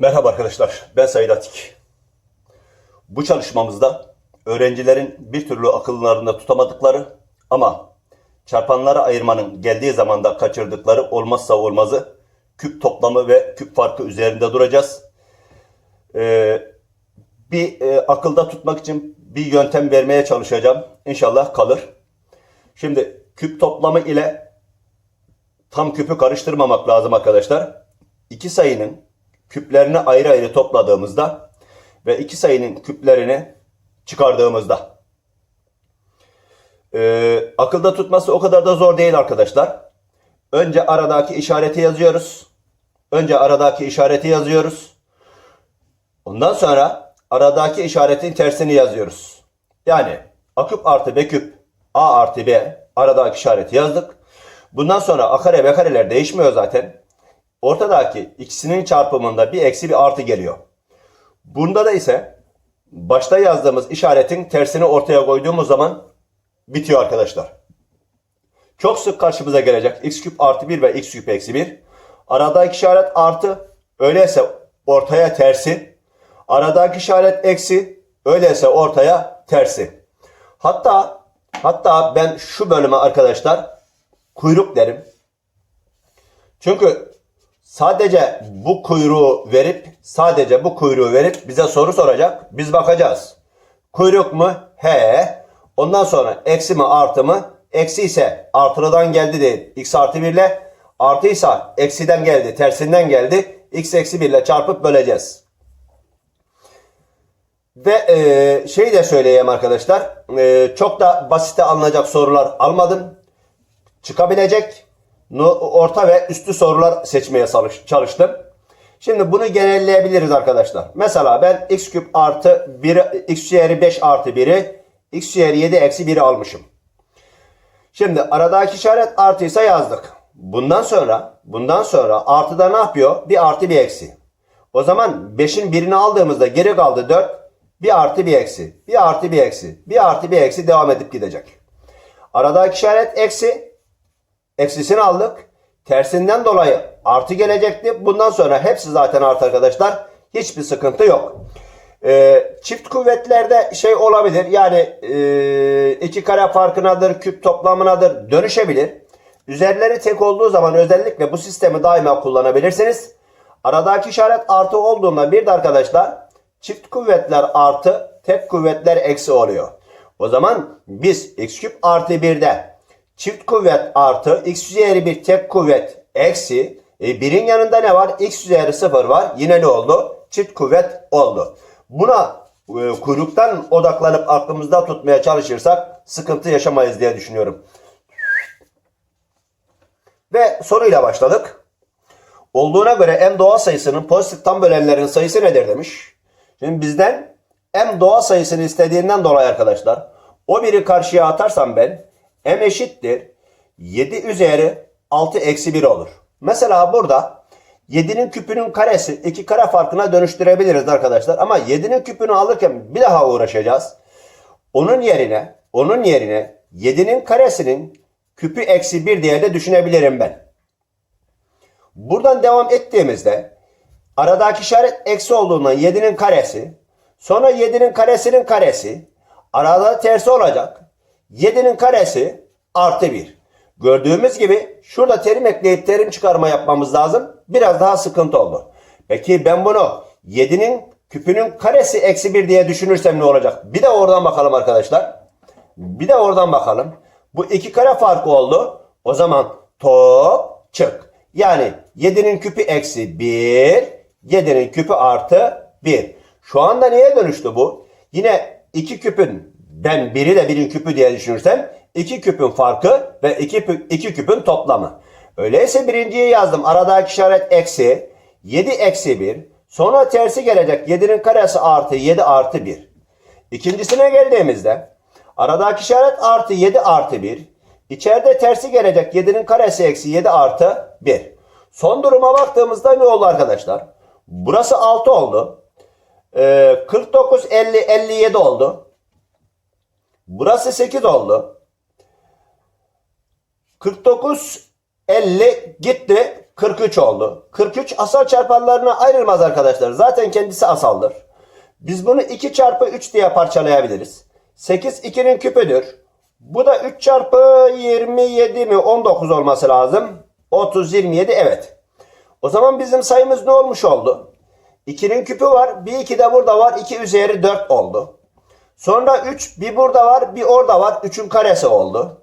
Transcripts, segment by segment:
Merhaba arkadaşlar, ben Said Atik. Bu çalışmamızda öğrencilerin bir türlü akıllarında tutamadıkları ama çarpanlara ayırmanın geldiği zamanda kaçırdıkları olmazsa olmazı küp toplamı ve küp farkı üzerinde duracağız. Ee, bir e, akılda tutmak için bir yöntem vermeye çalışacağım. İnşallah kalır. Şimdi küp toplamı ile tam küpü karıştırmamak lazım arkadaşlar. İki sayının küplerini ayrı ayrı topladığımızda ve iki sayının küplerini çıkardığımızda Ee, akılda tutması o kadar da zor değil arkadaşlar. Önce aradaki işareti yazıyoruz. Önce aradaki işareti yazıyoruz. Ondan sonra aradaki işaretin tersini yazıyoruz. Yani A küp artı B küp A artı B aradaki işareti yazdık. Bundan sonra A kare B kareler değişmiyor zaten. Ortadaki ikisinin çarpımında bir eksi bir artı geliyor. Bunda da ise başta yazdığımız işaretin tersini ortaya koyduğumuz zaman bitiyor arkadaşlar. Çok sık karşımıza gelecek x küp artı 1 ve x küp eksi 1. Aradaki işaret artı öyleyse ortaya tersi. Aradaki işaret eksi öyleyse ortaya tersi. Hatta hatta ben şu bölüme arkadaşlar kuyruk derim. Çünkü sadece bu kuyruğu verip sadece bu kuyruğu verip bize soru soracak. Biz bakacağız. Kuyruk mu? He. Ondan sonra eksi mi artı mı? Eksi ise artıdan geldi değil. X artı 1 ile artıysa eksiden geldi. Tersinden geldi. X eksi 1 ile çarpıp böleceğiz. Ve e, şey de söyleyeyim arkadaşlar. E, çok da basite alınacak sorular almadım. Çıkabilecek orta ve üstü sorular seçmeye çalış- çalıştım. Şimdi bunu genelleyebiliriz arkadaşlar. Mesela ben x küp artı 1, x değeri 5 artı 1'i x değeri 7 eksi 1'i almışım. Şimdi aradaki işaret artıysa yazdık. Bundan sonra bundan sonra artıda ne yapıyor? Bir artı bir eksi. O zaman 5'in birini aldığımızda geri kaldı 4. Bir artı bir eksi. Bir artı bir eksi. Bir artı bir eksi devam edip gidecek. Aradaki işaret eksi. Eksisini aldık. Tersinden dolayı artı gelecekti. Bundan sonra hepsi zaten artı arkadaşlar. Hiçbir sıkıntı yok. Ee, çift kuvvetlerde şey olabilir. Yani e, iki kare farkınadır, küp toplamınadır dönüşebilir. Üzerleri tek olduğu zaman özellikle bu sistemi daima kullanabilirsiniz. Aradaki işaret artı olduğunda bir de arkadaşlar çift kuvvetler artı tek kuvvetler eksi oluyor. O zaman biz x küp artı 1'de çift kuvvet artı x üzeri bir tek kuvvet eksi e, birin yanında ne var? x üzeri 0 var. Yine ne oldu? Çift kuvvet oldu. Buna e, kuyruktan odaklanıp aklımızda tutmaya çalışırsak sıkıntı yaşamayız diye düşünüyorum. Ve soruyla başladık. Olduğuna göre m doğal sayısının pozitif tam bölenlerin sayısı nedir demiş. Şimdi bizden m doğal sayısını istediğinden dolayı arkadaşlar o biri karşıya atarsam ben m eşittir 7 üzeri 6 eksi 1 olur. Mesela burada 7'nin küpünün karesi iki kare farkına dönüştürebiliriz arkadaşlar. Ama 7'nin küpünü alırken bir daha uğraşacağız. Onun yerine onun yerine 7'nin karesinin küpü eksi 1 diye de düşünebilirim ben. Buradan devam ettiğimizde aradaki işaret eksi olduğundan 7'nin karesi sonra 7'nin karesinin karesi arada tersi olacak. 7'nin karesi artı 1. Gördüğümüz gibi şurada terim ekleyip terim çıkarma yapmamız lazım. Biraz daha sıkıntı oldu. Peki ben bunu 7'nin küpünün karesi eksi 1 diye düşünürsem ne olacak? Bir de oradan bakalım arkadaşlar. Bir de oradan bakalım. Bu iki kare farkı oldu. O zaman top çık. Yani 7'nin küpü eksi 1. 7'nin küpü artı 1. Şu anda neye dönüştü bu? Yine iki küpün ben biri de birin küpü diye düşünürsem iki küpün farkı ve iki, iki küpün toplamı. Öyleyse birinciyi yazdım. Aradaki işaret eksi. 7 eksi 1. Sonra tersi gelecek. 7'nin karesi artı 7 artı 1. İkincisine geldiğimizde aradaki işaret artı 7 artı 1. İçeride tersi gelecek 7'nin karesi eksi 7 artı 1. Son duruma baktığımızda ne oldu arkadaşlar? Burası 6 oldu. Ee, 49, 50, 57 oldu. Burası 8 oldu. 49, 50 gitti. 43 oldu. 43 asal çarpanlarına ayrılmaz arkadaşlar. Zaten kendisi asaldır. Biz bunu 2 çarpı 3 diye parçalayabiliriz. 8 2'nin küpüdür. Bu da 3 çarpı 27 mi 19 olması lazım. 30 27 evet. O zaman bizim sayımız ne olmuş oldu? 2'nin küpü var. Bir 2 de burada var. 2 üzeri 4 oldu. Sonra 3 bir burada var bir orada var. 3'ün karesi oldu.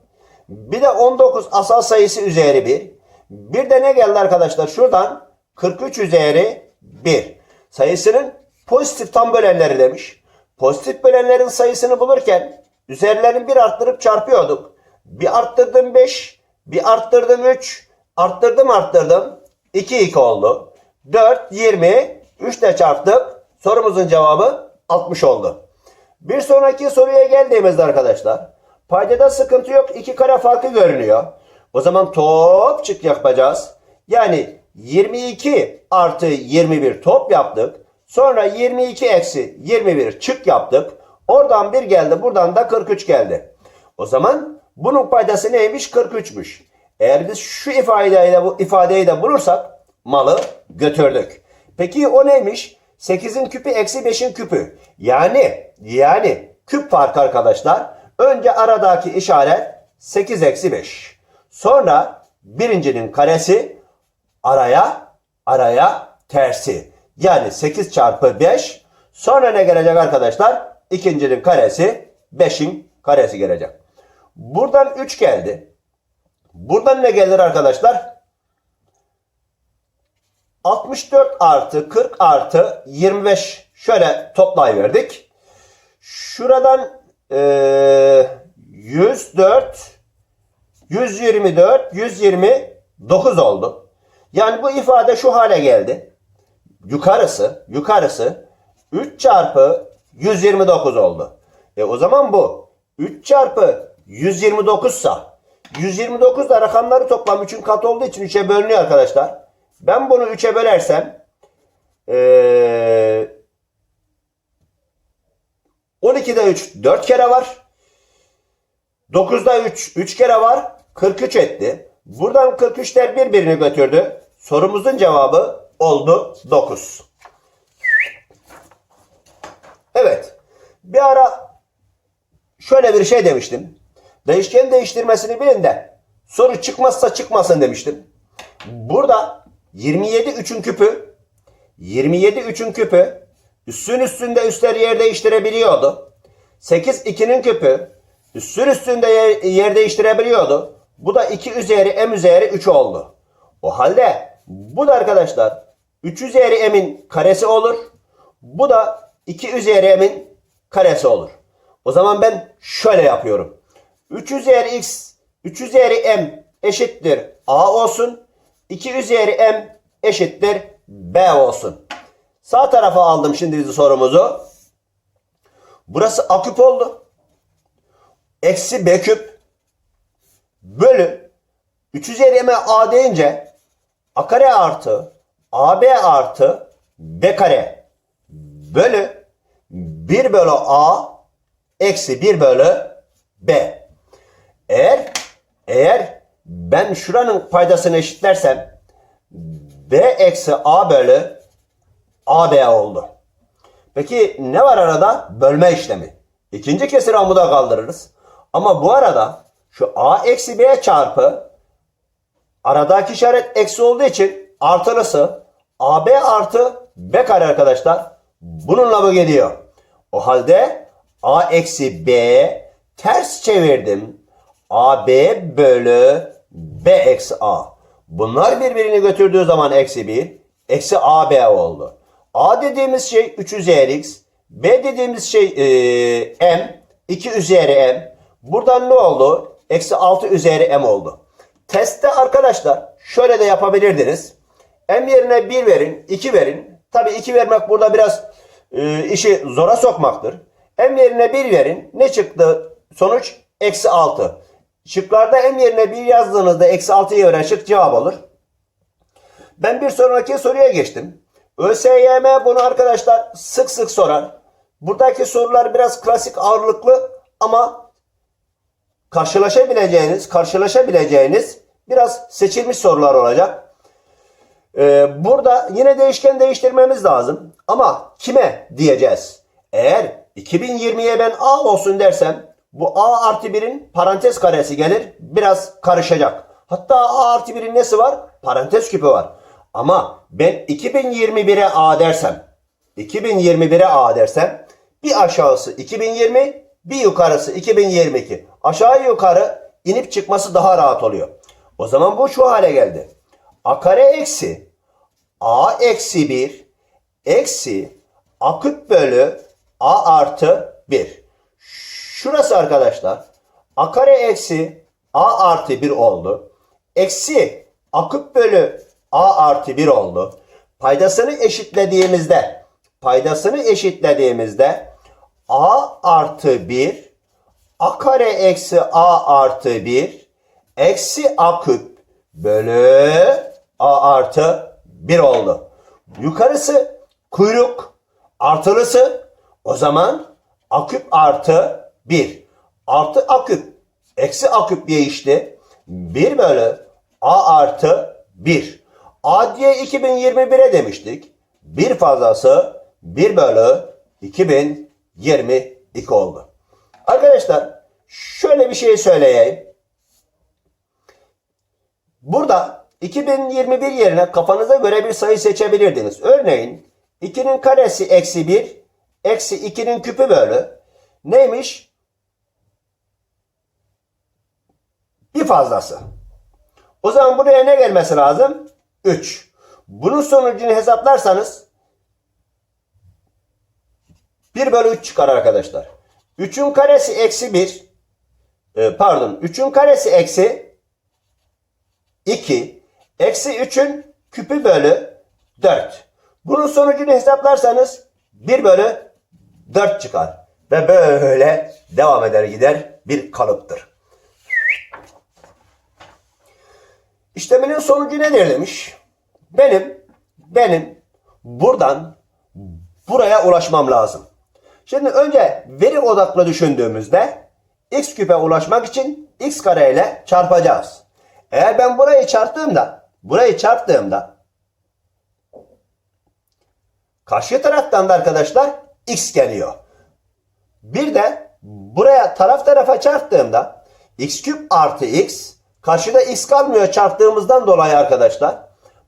Bir de 19 asal sayısı üzeri 1. Bir de ne geldi arkadaşlar? Şuradan 43 üzeri 1. Sayısının pozitif tam bölenleri demiş. Pozitif bölenlerin sayısını bulurken üzerlerini bir arttırıp çarpıyorduk. Bir arttırdım 5, bir arttırdım 3, arttırdım arttırdım. 2 2 oldu. 4 20, 3 de çarptık. Sorumuzun cevabı 60 oldu. Bir sonraki soruya geldiğimizde arkadaşlar paydada sıkıntı yok. iki kare farkı görünüyor. O zaman topçuk yapacağız. Yani 22 artı 21 top yaptık. Sonra 22 eksi 21 çık yaptık. Oradan bir geldi buradan da 43 geldi. O zaman bunun paydası neymiş? 43'müş. Eğer biz şu ifadeyle bu ifadeyi de bulursak malı götürdük. Peki o neymiş? 8'in küpü eksi 5'in küpü. Yani yani küp farkı arkadaşlar. Önce aradaki işaret 8 eksi 5. Sonra birincinin karesi araya araya tersi. Yani 8 çarpı 5. Sonra ne gelecek arkadaşlar? İkincinin karesi 5'in karesi gelecek. Buradan 3 geldi. Buradan ne gelir arkadaşlar? 64 artı 40 artı 25 şöyle toplayıverdik. Şuradan eee 104 124 129 oldu. Yani bu ifade şu hale geldi. Yukarısı yukarısı 3 çarpı 129 oldu. E o zaman bu 3 çarpı 129 sa 129 da rakamları toplam 3'ün katı olduğu için 3'e bölünüyor arkadaşlar. Ben bunu 3'e bölersem ee, 12'de 3 4 kere var. 9'da 3 3 kere var. 43 etti. Buradan 43'ler birbirini götürdü. Sorumuzun cevabı oldu 9. Evet. Bir ara şöyle bir şey demiştim. Değişken değiştirmesini bilin de soru çıkmazsa çıkmasın demiştim. Burada 27 3'ün küpü 27 3'ün küpü üstün üstünde üstleri yer değiştirebiliyordu. 8 2'nin küpü üstün üstünde yer, yer değiştirebiliyordu. Bu da 2 üzeri m üzeri 3 oldu. O halde bu da arkadaşlar 3 üzeri m'in karesi olur. Bu da 2 üzeri m'in karesi olur. O zaman ben şöyle yapıyorum. 3 üzeri x 3 üzeri m eşittir a olsun. 2 üzeri m eşittir b olsun. Sağ tarafa aldım şimdi bizi sorumuzu. Burası a küp oldu. Eksi b küp bölü 3 üzeri m a deyince a kare artı ab artı b kare bölü 1 bölü a eksi 1 bölü b. Eğer eğer ben şuranın paydasını eşitlersem b eksi a bölü ab oldu. Peki ne var arada? Bölme işlemi. İkinci kesir amuda kaldırırız. Ama bu arada şu a eksi b çarpı aradaki işaret eksi olduğu için artılısı ab artı b kare arkadaşlar. Bununla bu geliyor. O halde a eksi b ters çevirdim. AB bölü B eksi A. Bunlar birbirini götürdüğü zaman eksi 1. Eksi AB oldu. A dediğimiz şey 3 üzeri X. B dediğimiz şey e, M. 2 üzeri M. Buradan ne oldu? Eksi 6 üzeri M oldu. Testte arkadaşlar şöyle de yapabilirdiniz. M yerine 1 verin, 2 verin. Tabi 2 vermek burada biraz e, işi zora sokmaktır. M yerine 1 verin. Ne çıktı? Sonuç eksi 6. Şıklarda M yerine 1 yazdığınızda eksi 6'yı veren şık cevap olur. Ben bir sonraki soruya geçtim. ÖSYM bunu arkadaşlar sık sık sorar. Buradaki sorular biraz klasik ağırlıklı ama karşılaşabileceğiniz, karşılaşabileceğiniz biraz seçilmiş sorular olacak. Ee, burada yine değişken değiştirmemiz lazım. Ama kime diyeceğiz? Eğer 2020'ye ben A olsun dersem bu A artı 1'in parantez karesi gelir. Biraz karışacak. Hatta A artı 1'in nesi var? Parantez küpü var. Ama ben 2021'e A dersem 2021'e A dersem bir aşağısı 2020 bir yukarısı 2022. Aşağı yukarı inip çıkması daha rahat oluyor. O zaman bu şu hale geldi. A kare eksi A eksi 1 eksi A küp bölü A artı 1. Şurası arkadaşlar A kare eksi A artı 1 oldu. Eksi A küp bölü A artı 1 oldu. Paydasını eşitlediğimizde paydasını eşitlediğimizde A artı 1 A kare eksi A artı 1 eksi A küp bölü A artı 1 oldu. Yukarısı kuyruk artılısı o zaman A küp artı 1 artı A eksi A küp değişti. 1 bölü A artı 1. A diye 2021'e demiştik. Bir fazlası 1 bölü 2022 oldu. Arkadaşlar şöyle bir şey söyleyeyim. Burada 2021 yerine kafanıza göre bir sayı seçebilirdiniz. Örneğin 2'nin karesi eksi 1 eksi 2'nin küpü bölü neymiş? Bir fazlası. O zaman buraya ne gelmesi lazım? 3. Bunun sonucunu hesaplarsanız 1 bölü 3 çıkar arkadaşlar. 3'ün karesi eksi 1. e, pardon. 3'ün karesi eksi 2. Eksi 3'ün küpü bölü 4. Bunun sonucunu hesaplarsanız 1 bölü 4 çıkar. Ve böyle devam eder gider bir kalıptır. İşleminin sonucu nedir demiş. Benim, benim buradan buraya ulaşmam lazım. Şimdi önce veri odaklı düşündüğümüzde x küpe ulaşmak için x kare ile çarpacağız. Eğer ben burayı çarptığımda, burayı çarptığımda karşı taraftan da arkadaşlar x geliyor. Bir de buraya taraf tarafa çarptığımda x küp artı x karşıda x kalmıyor çarptığımızdan dolayı arkadaşlar.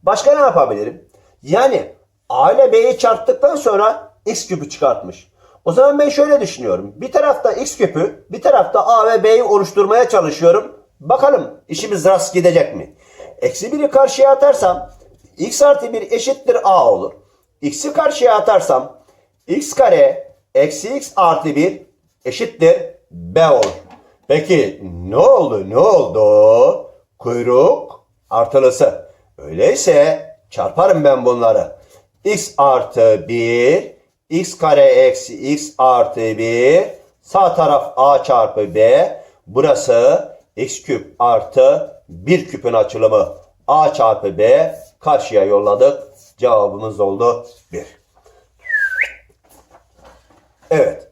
Başka ne yapabilirim? Yani a ile b'yi çarptıktan sonra x küpü çıkartmış. O zaman ben şöyle düşünüyorum. Bir tarafta x küpü, bir tarafta a ve b'yi oluşturmaya çalışıyorum. Bakalım işimiz rast gidecek mi? Eksi 1'i karşıya atarsam x artı 1 eşittir a olur. x'i karşıya atarsam x kare eksi x artı 1 eşittir b olur. Peki ne oldu? Ne oldu? Kuyruk artılısı. Öyleyse çarparım ben bunları. x artı 1 x kare eksi x artı 1 sağ taraf a çarpı b burası x küp artı 1 küpün açılımı a çarpı b karşıya yolladık. Cevabımız oldu 1. Evet.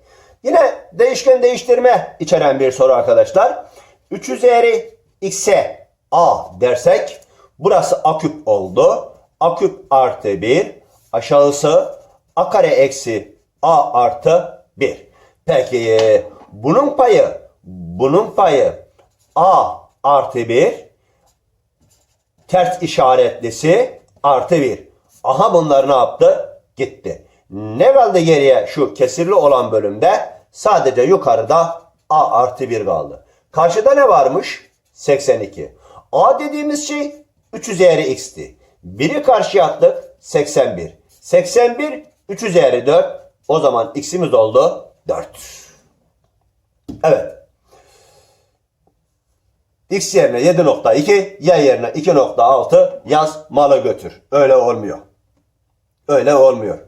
Değişken değiştirme içeren bir soru arkadaşlar. 3 üzeri x'e a dersek burası a küp oldu. a küp artı 1 aşağısı a kare eksi a artı 1. Peki bunun payı bunun payı a artı 1 ters işaretlisi artı 1. Aha bunlar ne yaptı? Gitti. Ne kaldı geriye şu kesirli olan bölümde? Sadece yukarıda a artı 1 kaldı. Karşıda ne varmış? 82. a dediğimiz şey 3 üzeri x'ti. 1'i karşıya attık 81. 81 3 üzeri 4. O zaman x'imiz oldu 4. Evet. X yerine 7.2, Y yerine 2.6 yaz malı götür. Öyle olmuyor. Öyle olmuyor.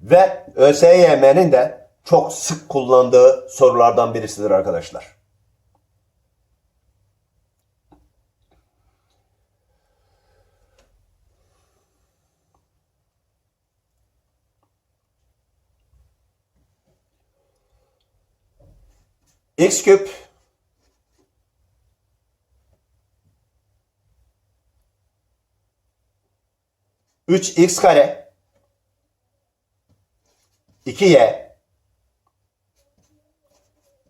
Ve ÖSYM'nin de çok sık kullandığı sorulardan birisidir arkadaşlar. X küp 3x kare 2y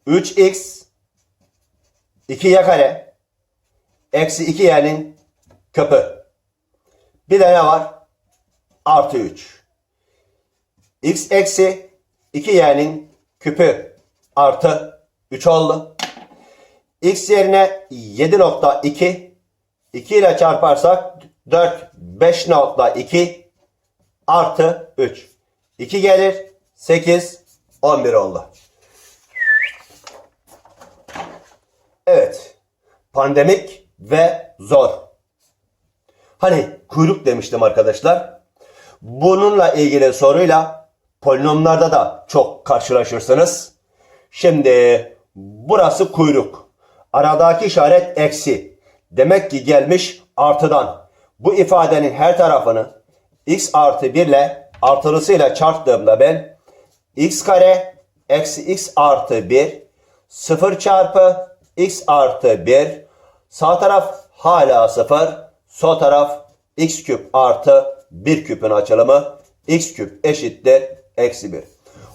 3x 2y kare eksi 2y'nin köpü. Bir de ne var? Artı 3. x eksi 2y'nin küpü artı 3 oldu. x yerine 7.2 2 ile çarparsak 4 5.2 artı 3. 2 gelir 8 11 oldu. Evet. Pandemik ve zor. Hani kuyruk demiştim arkadaşlar. Bununla ilgili soruyla polinomlarda da çok karşılaşırsınız. Şimdi burası kuyruk. Aradaki işaret eksi. Demek ki gelmiş artıdan. Bu ifadenin her tarafını x artı 1 ile artılısıyla çarptığımda ben x kare eksi x artı 1 0 çarpı x artı 1 sağ taraf hala 0 sol taraf x küp artı 1 küpün açılımı x küp eşittir eksi 1.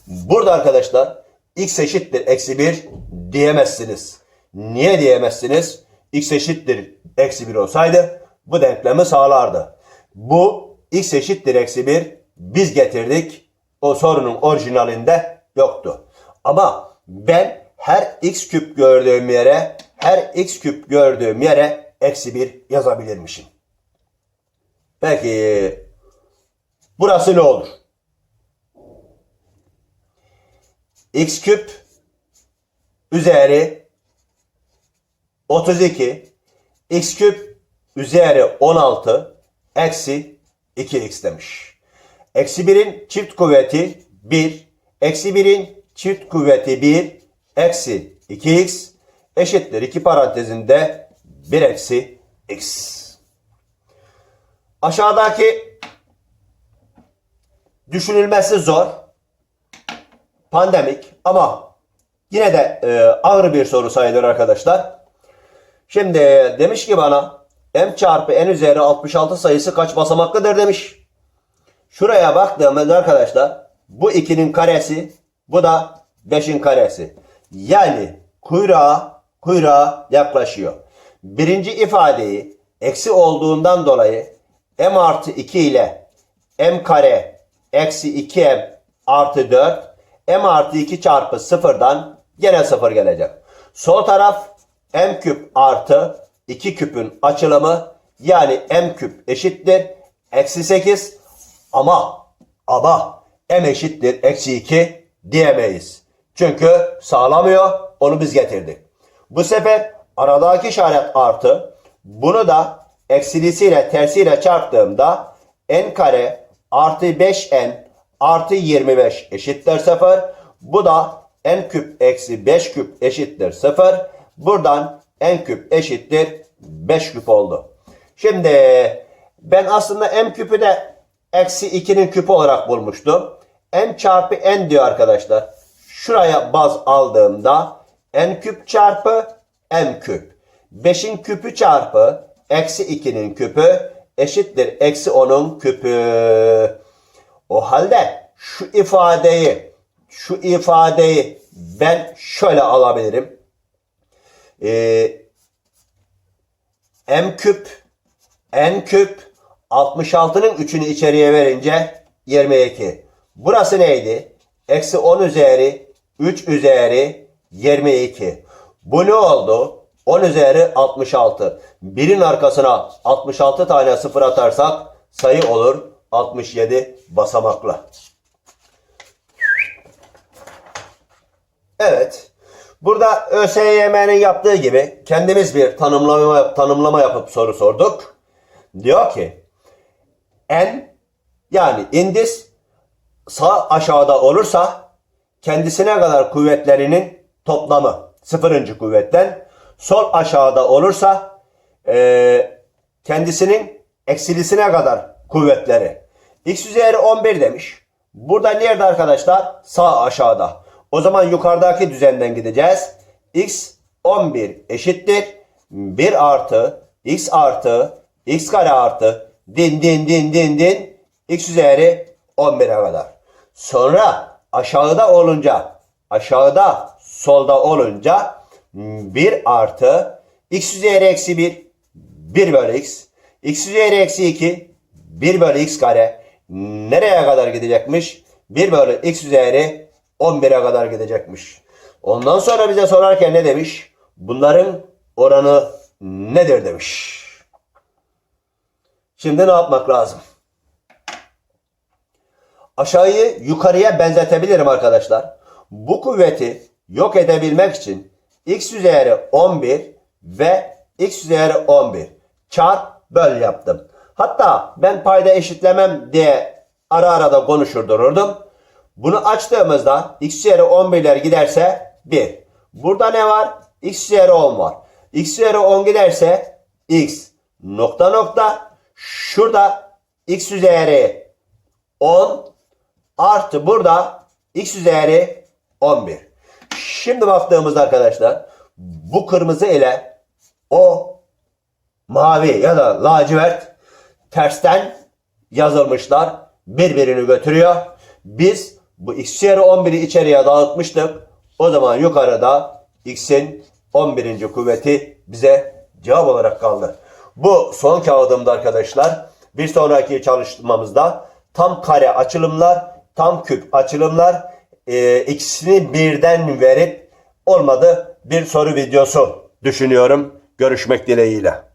Burada arkadaşlar x eşittir eksi 1 diyemezsiniz. Niye diyemezsiniz? x eşittir eksi 1 olsaydı bu denklemi sağlardı. Bu x eşittir eksi 1 biz getirdik. O sorunun orijinalinde yoktu. Ama ben her x küp gördüğüm yere her x küp gördüğüm yere eksi 1 yazabilirmişim. Peki burası ne olur? x küp üzeri 32 x küp üzeri 16 eksi 2x demiş. Eksi 1'in çift kuvveti 1. Eksi 1'in çift kuvveti 1. Eksi 2x eşittir 2 parantezinde 1 eksi x. Aşağıdaki düşünülmesi zor. Pandemik ama yine de e, ağır bir soru sayılır arkadaşlar. Şimdi demiş ki bana m çarpı n üzeri 66 sayısı kaç basamaklıdır demiş. Şuraya baktığımızda arkadaşlar bu 2'nin karesi bu da 5'in karesi. Yani kuyruğa kuyruğa yaklaşıyor. Birinci ifadeyi eksi olduğundan dolayı m artı 2 ile m kare eksi 2m artı 4 m artı 2 çarpı sıfırdan gene sıfır gelecek. Sol taraf m küp artı 2 küpün açılımı yani m küp eşittir eksi 8 ama ama m eşittir eksi 2 diyemeyiz. Çünkü sağlamıyor onu biz getirdik. Bu sefer aradaki işaret artı bunu da eksilisiyle tersiyle çarptığımda n kare artı 5n artı 25 eşittir 0. Bu da n küp eksi 5 küp eşittir 0. Buradan n küp eşittir 5 küp oldu. Şimdi ben aslında m küpü de eksi 2'nin küpü olarak bulmuştum. n çarpı n diyor arkadaşlar. Şuraya baz aldığımda n küp çarpı m küp. 5'in küpü çarpı eksi 2'nin küpü eşittir eksi 10'un küpü. O halde şu ifadeyi şu ifadeyi ben şöyle alabilirim. Ee, m küp n küp 66'nın 3'ünü içeriye verince 22. Burası neydi? Eksi 10 üzeri 3 üzeri 22. Bu ne oldu? 10 üzeri 66. Birin arkasına 66 tane sıfır atarsak sayı olur 67 basamaklı. Evet. Burada ÖSYM'nin yaptığı gibi kendimiz bir tanımlama, tanımlama yapıp soru sorduk. Diyor ki n yani indis sağ aşağıda olursa kendisine kadar kuvvetlerinin toplamı sıfırıncı kuvvetten sol aşağıda olursa e, kendisinin eksilisine kadar kuvvetleri. X üzeri 11 demiş. Burada nerede arkadaşlar? Sağ aşağıda. O zaman yukarıdaki düzenden gideceğiz. X 11 eşittir. 1 artı x artı x kare artı din din din din din x üzeri 11'e kadar. Sonra aşağıda olunca aşağıda solda olunca 1 artı x üzeri eksi 1 1 bölü x x üzeri eksi 2 1 bölü x kare nereye kadar gidecekmiş? 1 bölü x üzeri 11'e kadar gidecekmiş. Ondan sonra bize sorarken ne demiş? Bunların oranı nedir demiş. Şimdi ne yapmak lazım? Aşağıyı yukarıya benzetebilirim arkadaşlar. Bu kuvveti yok edebilmek için x üzeri 11 ve x üzeri 11 çarp böl yaptım. Hatta ben payda eşitlemem diye ara ara da konuşur dururdum. Bunu açtığımızda x üzeri 11'ler giderse 1. Burada ne var? x üzeri 10 var. x üzeri 10 giderse x nokta nokta şurada x üzeri 10 artı burada x üzeri 11. Şimdi baktığımızda arkadaşlar bu kırmızı ile o mavi ya da lacivert tersten yazılmışlar. Birbirini götürüyor. Biz bu x üzeri 11'i içeriye dağıtmıştık. O zaman yukarıda x'in 11. kuvveti bize cevap olarak kaldı. Bu son kağıdımda arkadaşlar. Bir sonraki çalışmamızda tam kare açılımlar, tam küp açılımlar e, ikisini birden verip olmadı bir soru videosu düşünüyorum. Görüşmek dileğiyle.